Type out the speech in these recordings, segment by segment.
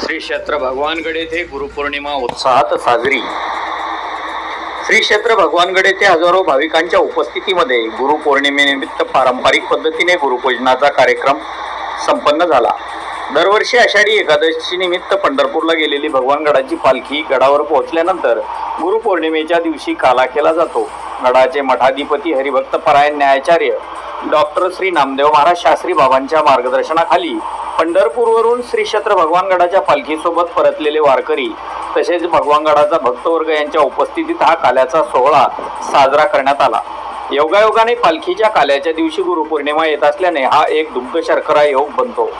श्री क्षेत्र भगवानगड येथे गुरुपौर्णिमा उत्साहात साजरी. श्री क्षेत्र भगवानगड येथे हजारो भाविकांच्या उपस्थितीमध्ये गुरुपौर्णिमेनिमित्त पारंपरिक पद्धतीने गुरुपूजनाचा कार्यक्रम संपन्न झाला. दरवर्षी आषाढी एकादशी निमित्त पंढरपूरला गेलेली भगवानगडाची पालखी गडावर पोहोचल्यानंतर गुरुपौर्णिमेच्या दिवशी काला केला जातो. गडाचे मठाधिपती हरिभक्त परायण न्यायाचार्य डॉक्टर श्री नामदेव महाराज शास्त्री बाबांच्या मार्गदर्शनाखाली पंढरपूरवरून श्री क्षेत्र भगवानगडाच्या पालखीसोबत परतलेले वारकरी तसेच भगवानगडाचा भक्तवर्ग यांच्या उपस्थितीत हा काल्याचा सोहळा साजरा करण्यात आला. योगायोगाने पालखीच्या काल्याच्या दिवशी गुरुपौर्णिमा येत असल्याने हा एक दुग्ध शर्करा योग बनतो.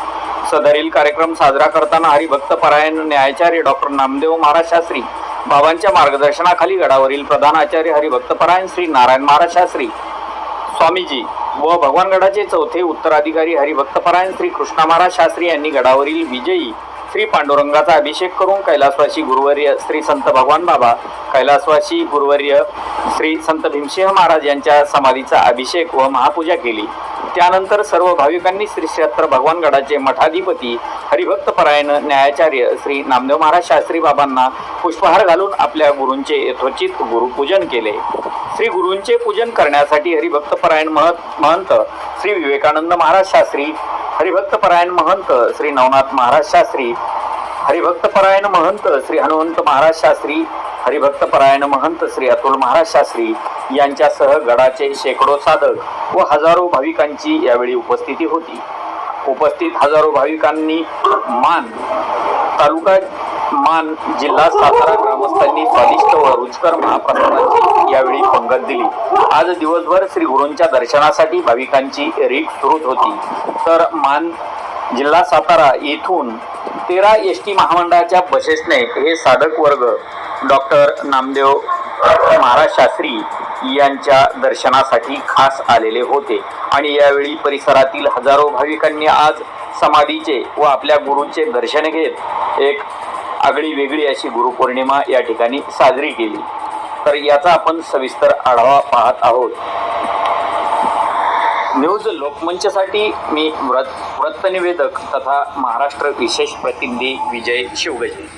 सदरील कार्यक्रम साजरा करताना हरिभक्त परायण न्यायाचार्य डॉक्टर नामदेव महाराज शास्त्री बाबांच्या मार्गदर्शनाखाली गडावरील प्रधान आचार्य हरिभक्त परायण श्री नारायण महाराज शास्त्री स्वामीजी व भगवानगडाचे चौथे उत्तराधिकारी हरिभक्तपरायण श्री कृष्णा महाराज शास्त्री यांनी गडावरील विजयी श्री पांडुरंगाचा अभिषेक करून कैलासवासी गुरुवर्य श्री संत भगवान बाबा कैलासवासी गुरुवर्य श्री संत भीमसिंह महाराज यांच्या समाधीचा अभिषेक व महापूजा केली. त्यानंतर सर्व भाविकांनी श्री क्षेत्र भगवानगडाचे मठाधिपती हरिभक्तपरायण न्यायाचार्य श्री नामदेव महाराज शास्त्री बाबांना पुष्पहार घालून आपल्या गुरूंचे यथोचित गुरुपूजन केले. श्री गुरूंचे पूजन करण्यासाठी हरिभक्तपरायण महत महंत श्री विवेकानंद महाराज शास्त्री हरिभक्तपरायण महंत श्री नवनाथ महाराज शास्त्री हरिभक्तपरायण महंत श्री हनुमंत महाराज शास्त्री हरिभक्तपरायण महंत श्री अतुल महाराज शास्त्री यांच्यासह गडाचे शेकडो साधक व हजारो भाविकांची यावेळी उपस्थिती होती. उपस्थित हजारो भाविकांनी मान तालुका मान जिल्हा सातारा ग्रामस्थांनी स्वादिष्ट व रुचकर महाप्रसादाची यावेळी पंगत दिली. आज दिवसभर श्री गुरूंच्या दर्शनासाठी भाविकांची रीट सुरूच होती. तर मान जिल्हा सातारा येथून तेरा एस टी महामंडळाच्या बसेसने हे साधक वर्ग डॉक्टर नामदेव महाराज शास्त्री यांच्या दर्शनासाठी खास आलेले होते. आणि यावेळी परिसरातील हजारो भाविकांनी आज समाधीचे व आपल्या गुरूंचे दर्शन घेत एक आगळी वेगळी अशी गुरुपौर्णिमा या ठिकाणी साजरी केली. तर याचा आपण सविस्तर आढावा पाहत आहोत. न्यूज लोकमंचसाठी मी व्रत वृत्तनिवेदक तथा महाराष्ट्र विशेष प्रतिनिधी विजय शिवगजे.